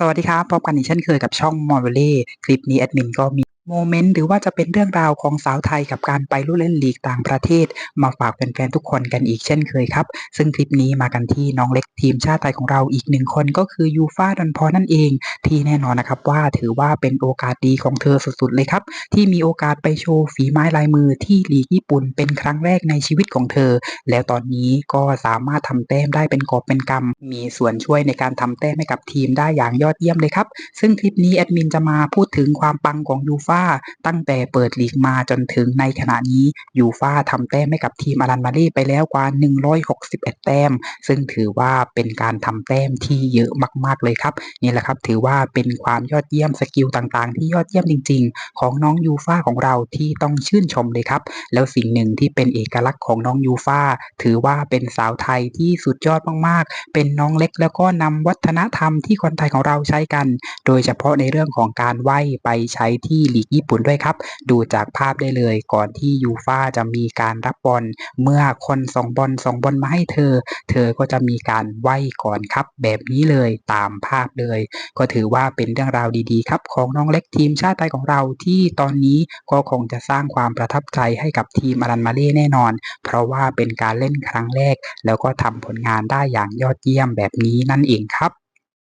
สวัสดีครับ พบกันอีกเช่นเคยกับช่องมอ r เล่คลิปนี้แอดมินก็มี โมเมนต์หรือว่าจะเป็นเรื่องราวของสาวไทยกับการไปลู่เล่นลีกต่างประเทศ มาฝากแฟนๆทุกคนกันอีกเช่นเคยครับ ซึ่งคลิปนี้มากันที่น้องเล็กทีมชาติไทยของเราอีกหนึ่งคนก็คือยูฟาดันพอนั่นเอง ที่แน่นอนนะครับว่าถือว่าเป็นโอกาสดีของเธอสุดๆเลยครับ ที่มีโอกาสไปโชว์ฝีไม้ลายมือที่ลีกญี่ปุ่นเป็นครั้งแรกในชีวิตของเธอ แล้วตอนนี้ก็สามารถทำแต้มได้เป็นกอบเป็นกำมีส่วนช่วยในการทำแต้มให้กับทีมได้อย่างยอดเยี่ยมเลยครับซึ่งคลิปนี้แอดมินจะมาพูดถึงความปังของยูฟาตั้งแต่เปิดลีกมาจนถึงในขณะนี้ยูฟาทำแต้มให้กับทีมอารันมารีไปแล้วกว่า 161 แต้ม ซึ่งถือว่าเป็นการทำแต้มที่เยอะมาก ๆเลยครับ นี่แหละครับถือว่าเป็นความยอดเยี่ยมสกิลต่างๆ ที่ยอดเยี่ยมจริง ๆ ของน้องยูฟาของเราที่ต้องชื่นชมเลยครับ แล้วสิ่งหนึ่งที่เป็นเอกลักษณ์ของน้องยูฟาถือว่าเป็นสาวไทยที่สุดยอดมากๆ เป็นน้องเล็กแล้วก็นำวัฒนธรรมที่คนไทยของเราใช้กัน โดยเฉพาะในเรื่องของการไหว้ไปใช้ที่ลีกญี่ปุ่นด้วยครับ ดูจากภาพได้เลยก่อนที่ยูฟาจะมีการรับบอลเมื่อคนส่งบอลส่งบอลมาให้เธอ เธอก็จะมีการไหว้ก่อนครับ แบบนี้เลยตามภาพเลย ก็ถือว่าเป็นเรื่องราวดีๆครับ ของน้องเล็กทีมชาติไทยของเราที่ตอนนี้ก็คงจะสร้างความประทับใจให้กับทีมอารันมาเล่แน่นอน เพราะว่าเป็นการเล่นครั้งแรก แล้วก็ทำผลงานได้อย่างยอดเยี่ยมแบบนี้นั่นเองครับ